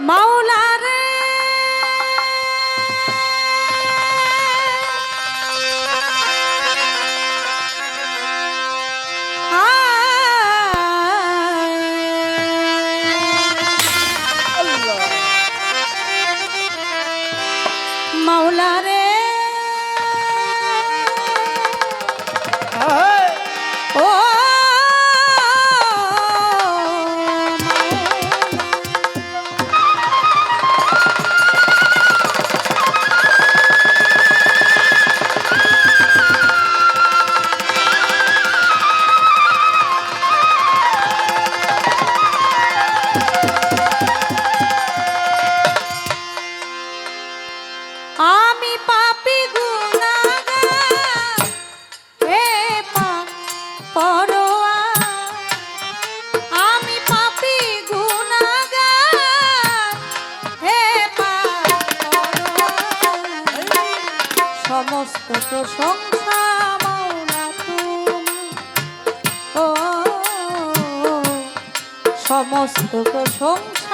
মাওলা সমস্ত প্রশংসা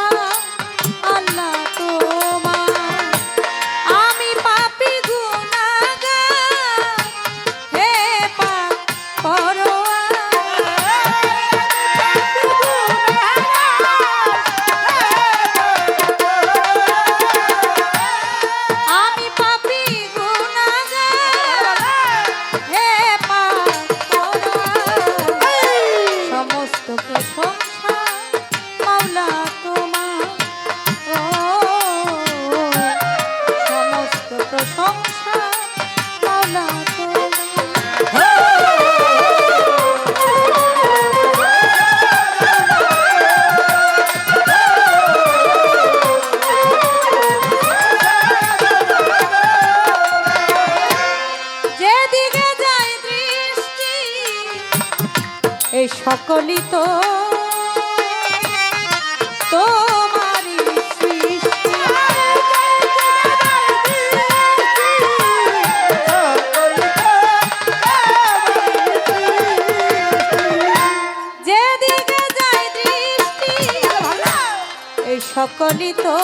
সকলই তো তোমারই সৃষ্টি। যেদিকে যায় দৃষ্টি এই সকলই তো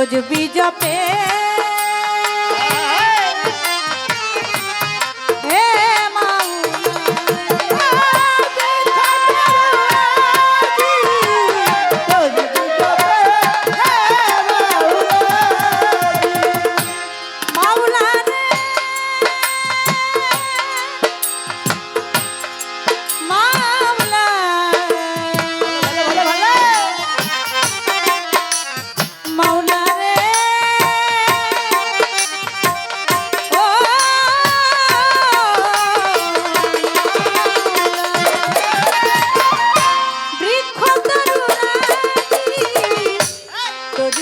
তজবি জপে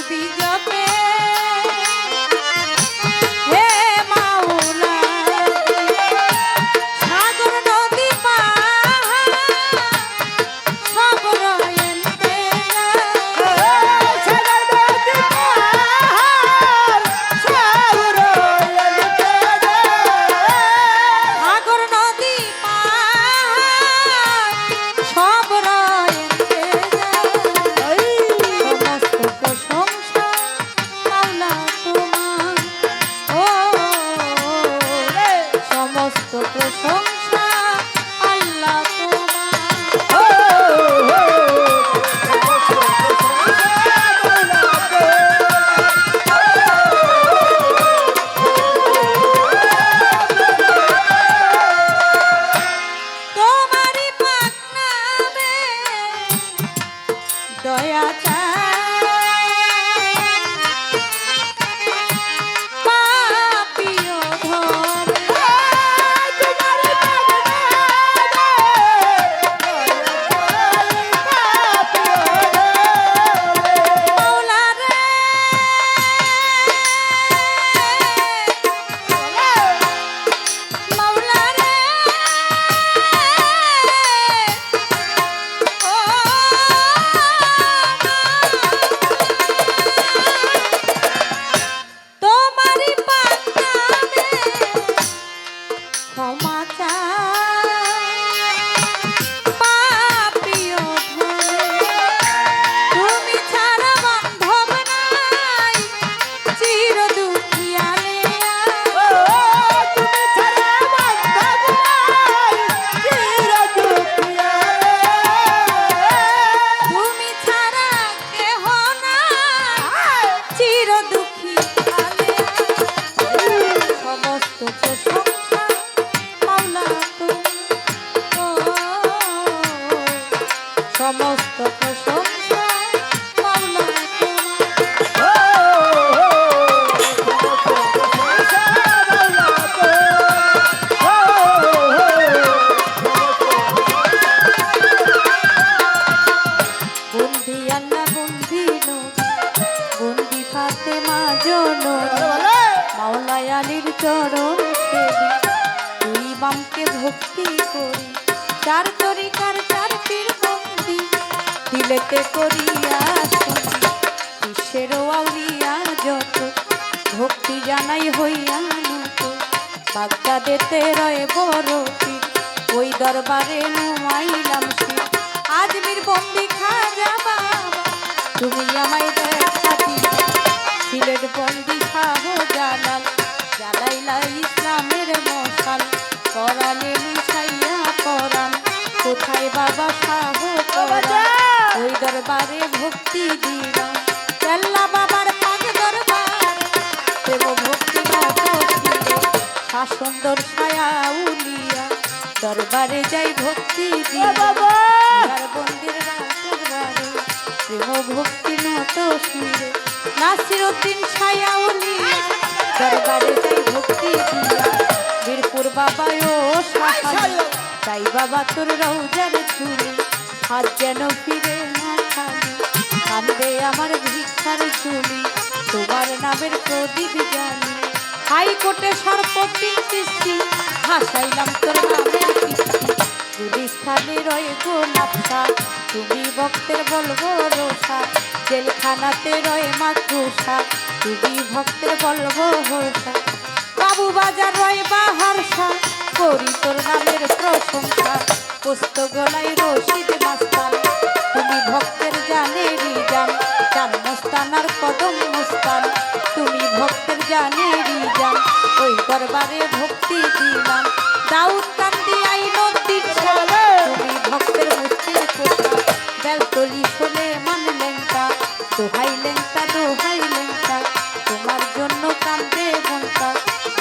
তোর দিলেতে করিয়া বিশ্বের আউলিয়া যত, ভক্তি জানাই হইয়া নত বাগদাদেতে রয়ে বড় ওই দরবারে নুমাইলাম আজমির বন্দি খাজা বাবা, তুমি আমায় দেখা সিলেট বন্দি শাহ জালাল, জালাইলা ইসলামের মশাল। পরাণে মিশাইয়া পরাণ কোথায় বাবা দরবারে ভক্তি দিলাম চেল্লা বাবার পাগ দরবার দেব ভক্তি শাসন্দর ছায়া উলিয়া দরবারে যাই ভক্তি দিয়া আর বন্দির রাতের বারে প্রেম ভক্তি নত সুরে। নাসির উদ্দিন ছায়া উলিয়া দরবারে যাই ভক্তি দিয়া বীরপুর বাবা ও সাহায্য তাই বাবা তোর রৌজার ঝুলি হাত যেন ফিরে কান্দে আমার ভিক্ষার ঝুলি তোমার নামের প্রদীপ জানি। হাইকোর্টে সর্বতিন কিস্তি ভাসাইলাম তোর নামের গুলিস্থানে রয়ে গো নাপসা তুমি ভক্তের বলব রোষা। জেলখানাতে রয়ে মাকুসা তুমি ভক্তের বলব হোসা বাবু বাজার রয় বাহারসা করি তোর নামের প্রশংসা। পুস্ত গলায় রশিদ মাস্তান, তুমি ভক্তের ভক্তের জানেরই জান ওই দরবারে ভক্তি দিলাম। দাউদ কান্দি আই নদীর তুমি ভক্তের মুক্তির কোথা বেলতলি শোনে মান লেঙ্কা দোহাই লেঙ্কা দোহাই লেঙ্কা তোমার জন্য কান্দে মনটা।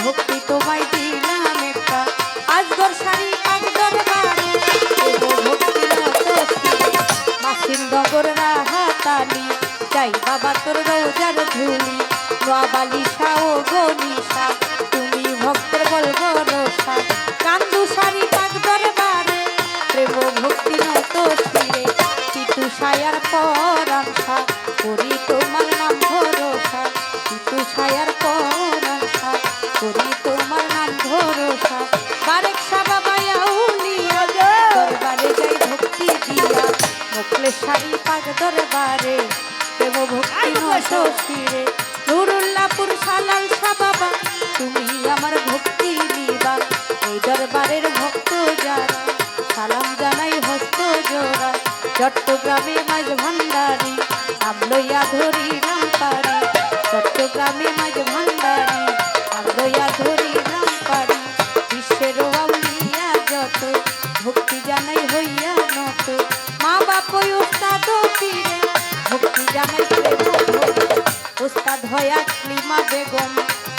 ভক্তি তোমায় দিলাম একটা। আজগর শাড়ি পাগদর বাড়ি। দেবো মাসির নগর রাহাতালি। চাই বাবা তোর রোজার ধুলি বালিশা ও গনিশা তুমি ভক্তের বলব রসা কান্দু সারি পাক দরবারে প্রেম ভক্তি নত ফিরে পিতু সায়ার পরাংসা ফিরে। নুরুল্লাপুর সালাল সাবাবা তুমি আমার ভক্তি নিবা। এই দরবারের ভক্ত যারা, সালাম জানাই হস্ত জোড়া। চট্টগ্রামে মাঝ ভান্ডারি, নাম লইয়া ধরি নাম পারি চট্টগ্রামে মাঝ ভান্ডারি, নাম লইয়া ধরি নাম বিশ্বের আউলিয়া যত ভক্তি জানাই হইয়া নত মা বাপ উস্তাদ পীরে ভক্তি জানাই। উস্তাদ হয়া ক্লিমা বেগম।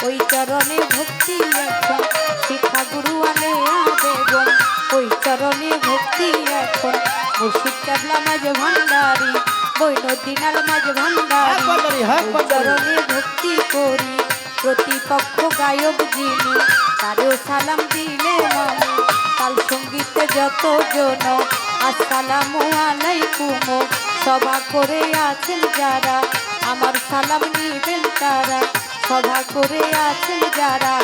ওই চরণে ভক্তি এখন শিক্ষা গুরু আলেয়া বেগম। ওই চরণে ভক্তি এখন মুর্শিদ কেবলা মাঝ ভান্ডারি বৈনদিনার মাঝ ভান্ডারি। চরণে ভক্তি করি প্রতিপক্ষ গায়ক যিনি তারেও সালাম দিলে মানে। তাল সঙ্গীতে যত জন আসসালামু আলাইকুম সভা করে আছেন যারা। আমার সালাম নিবেন তারা, সভা করে আছেন যারা।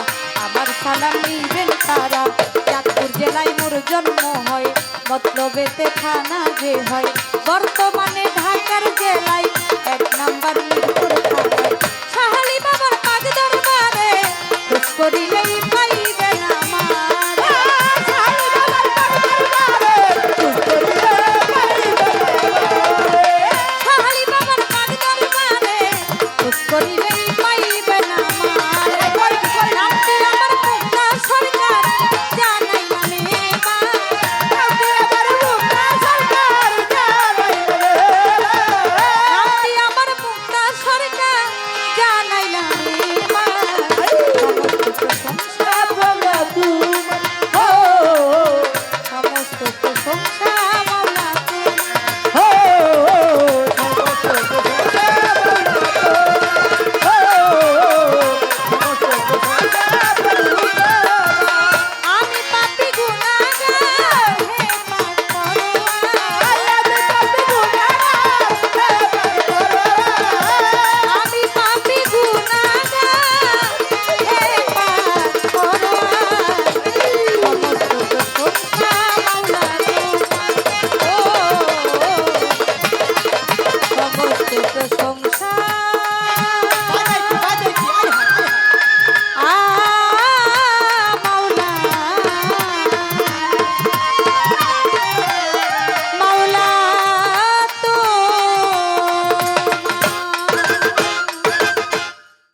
আমার সালাম নিবেন তারা, চাঁদপুর জেলায় মোর জন্ম হয়, মতলবেতে থানা যে হয়। বর্তমানে ঢাকার জেলায় এক নাম্বার মিরপুর